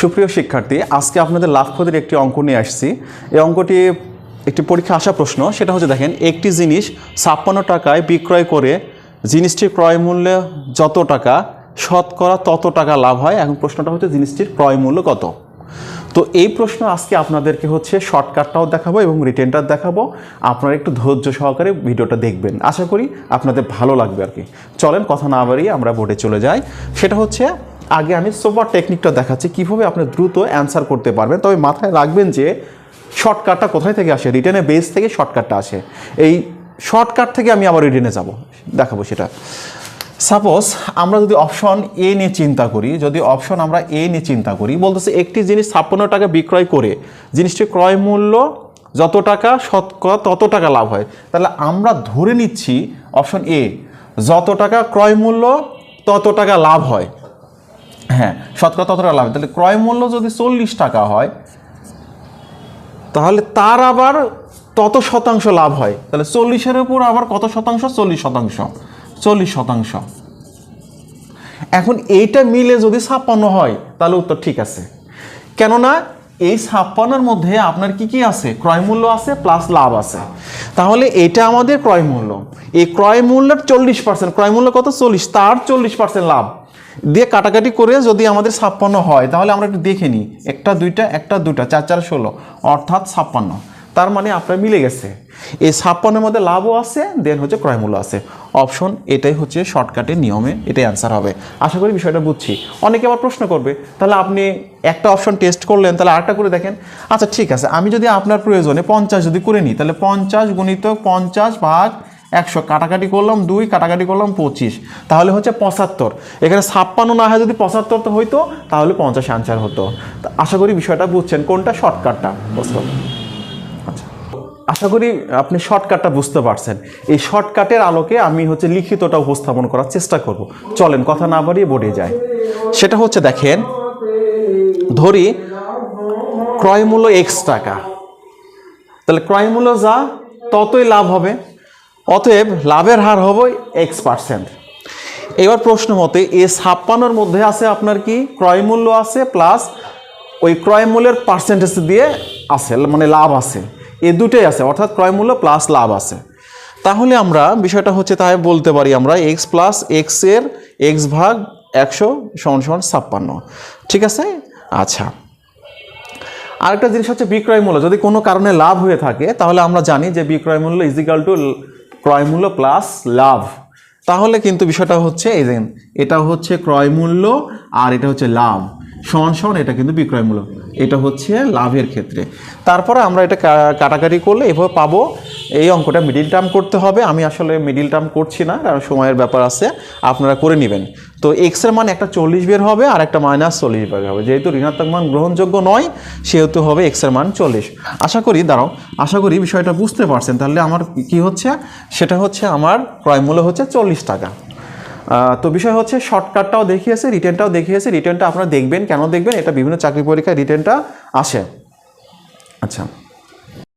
সুপ্রিয় শিক্ষার্থী, আজকে আপনাদের লাভ ক্ষতির একটি অঙ্ক নিয়ে আসছি। এই অঙ্কটি একটি পরীক্ষা আসা প্রশ্ন, সেটা হচ্ছে দেখেন, একটি জিনিস ছাপ্পান্ন টাকায় বিক্রয় করে জিনিসটির ক্রয় মূল্যে যত টাকা, শতকরা তত টাকা লাভ হয়। এখন প্রশ্নটা হচ্ছে, জিনিসটির ক্রয় মূল্য কত? তো এই প্রশ্ন আজকে আপনাদেরকে হচ্ছে শর্টকাটটাও দেখাবো এবং রিটেনটা দেখাবো। আপনারা একটু ধৈর্য সহকারে ভিডিওটা দেখবেন। আশা করি আপনাদের ভালো লাগবে আর কি। চলেন, কথা না বাড়িয়ে আমরা বোর্ডে চলে যাই। সেটা হচ্ছে আগে আমি সোফার টেকনিকটা দেখাচ্ছি, কীভাবে আপনি দ্রুত অ্যান্সার করতে পারবেন। তবে মাথায় রাখবেন যে শর্টকাটটা কোথায় থেকে আসে? রিটেনের বেস থেকে শর্টকাটটা আসে। এই শর্টকাট থেকে আমি আবার রিটেনে যাব। দেখাবো সেটা। সাপোজ আমরা যদি অপশন এ নিয়ে চিন্তা করি, যদি অপশন আমরা এ নিয়ে চিন্তা করি, বলতেছে একটি জিনিস ছাপ্পান্ন টাকা বিক্রয় করে, জিনিসটির ক্রয় মূল্য যত টাকা শতকরা তত টাকা লাভ হয়। তাহলে আমরা ধরে নিচ্ছি অপশন এ যত টাকা ক্রয় মূল্য, তত টাকা লাভ হয়। হ্যাঁ শতকরা ততটা লাভ তাহলে ক্রয় মূল্য যদি চল্লিশ টাকা হয়, তাহলে তার আবার তত শতাংশ লাভ হয়। তাহলে চল্লিশের উপর আবার কত শতাংশ? চল্লিশ শতাংশ। চল্লিশ শতাংশ। এখন এইটা মিলে যদি ছাপ্পান্ন হয়, তাহলে উত্তর ঠিক আছে। কেননা এই ছাপ্পান্নর মধ্যে আপনার কি কি আছে? ক্রয় মূল্য আছে প্লাস লাভ আছে। তাহলে এটা আমাদের ক্রয় মূল্য। এই ক্রয় মূল্যের চল্লিশ পার্সেন্ট ক্রয় মূল্য কত? চল্লিশ। তার চল্লিশ পার্সেন্ট লাভ। দিয়ে কাটাকাটি করে যদি আমাদের ছাপ্পান্ন হয়, তাহলে আমরা একটু দেখে নিই। একটা, দুইটা একটা, দুইটা, চার চার, ষোলো, অর্থাৎ ছাপ্পান্ন। তার মানে আপনার মিলে গেছে। এই ছাপ্পান্নের মধ্যে লাভও আছে, দেন হচ্ছে ক্রয়মূল্য আছে। অপশন এটাই হচ্ছে শর্টকাটের নিয়মে এটাই অ্যান্সার হবে। আশা করি বিষয়টা বুঝছি। অনেকে আবার প্রশ্ন করবে, তাহলে আপনি একটা অপশন টেস্ট করলেন, তাহলে আরেকটা করে দেখেন। আচ্ছা ঠিক আছে, আমি যদি আপনার প্রয়োজনে পঞ্চাশ যদি করে নিই, তাহলে পঞ্চাশ গুণিত পঞ্চাশ ভাগ একশো, কাটাকাটি করলাম দুই, কাটাকাটি করলাম পঁচিশ। তাহলে হচ্ছে পঁচাত্তর। এখানে ছাপ্পান্ন না হয় যদি পঁচাত্তর তো হইতো, তাহলে পঞ্চাশ আনসার হতো। তা আশা করি বিষয়টা বুঝছেন, কোনটা শর্টকাটটা বুঝতে আচ্ছা। আশা করি আপনি শর্টকাটটা বুঝতে পারছেন। এই শর্টকাটের আলোকে আমি হচ্ছে লিখিতটা উপস্থাপন করার চেষ্টা করব। চলেন, কথা না বাড়িয়ে বোর্ডে যায় সেটা হচ্ছে দেখেন, ধরি ক্রয়মূল্য এক্স টাকা। তাহলে ক্রয়মূল্য যা, ততই লাভ হবে। অতএব লাভের হার হবে এক্স পার্সেন্ট এবার প্রশ্ন মতে, এ ছাপ্পান্নর মধ্যে আছে আপনার কি? ক্রয় মূল্য আছে প্লাস ওই ক্রয় মূল্যের পার্সেন্টেজ দিয়ে আছে মানে লাভ আছে। এ দুটোই আছে, অর্থাৎ ক্রয় মূল্য প্লাস লাভ আছে। তাহলে আমরা বিষয়টা হচ্ছে তাই বলতে পারি আমরা এক্স প্লাস এক্সের এক্স ভাগ একশো সমান সমান ছাপ্পান্ন। ঠিক আছে? আচ্ছা। আরেকটা জিনিস হচ্ছে বিক্রয় মূল্য। যদি কোনো কারণে লাভ হয়ে থাকে, তাহলে আমরা জানি যে বিক্রয় মূল্য ইজিক্যাল টু ক্রয় মূল্য প্লাস লাভ। তাহলে কিন্তু বিষয়টা হচ্ছে এই দেখেন এটা হচ্ছে ক্রয়মূল্য আর এটা হচ্ছে লাভ। সমান সমান এটা কিন্তু বিক্রয়মূল্য। এটা হচ্ছে লাভের ক্ষেত্রে। তারপরে আমরা এটা কাটাকাটি করলে এভাবে পাবো এই অঙ্কটা মিডিল টার্ম করতে হবে। আমি আসলে মিডিল টার্ম করছি না, কারণ সময়ের ব্যাপার আছে, আপনারা করে নেবেন। তো এক্সের মান একটা চল্লিশ বের হবে আর একটা মাইনাস চল্লিশ বের হবে। যেহেতু ঋণাত্মক মান গ্রহণযোগ্য নয়, সেহেতু হবে এক্সের মান চল্লিশ। আশা করি, দাঁড়াও, আশা করি বিষয়টা বুঝতে পারছেন। তাহলে আমার কি হচ্ছে? সেটা হচ্ছে আমার ক্রয় মূল্য হচ্ছে চল্লিশ টাকা। তো বিষয় হচ্ছে শর্টকাটটাও দেখিয়েছে রিটেনটাও দেখিয়েছে। রিটার্নটা আপনারা দেখবেন, কেন দেখবেন? এটা বিভিন্ন চাকরি পরীক্ষায় রিটার্নটা আসে। আচ্ছা।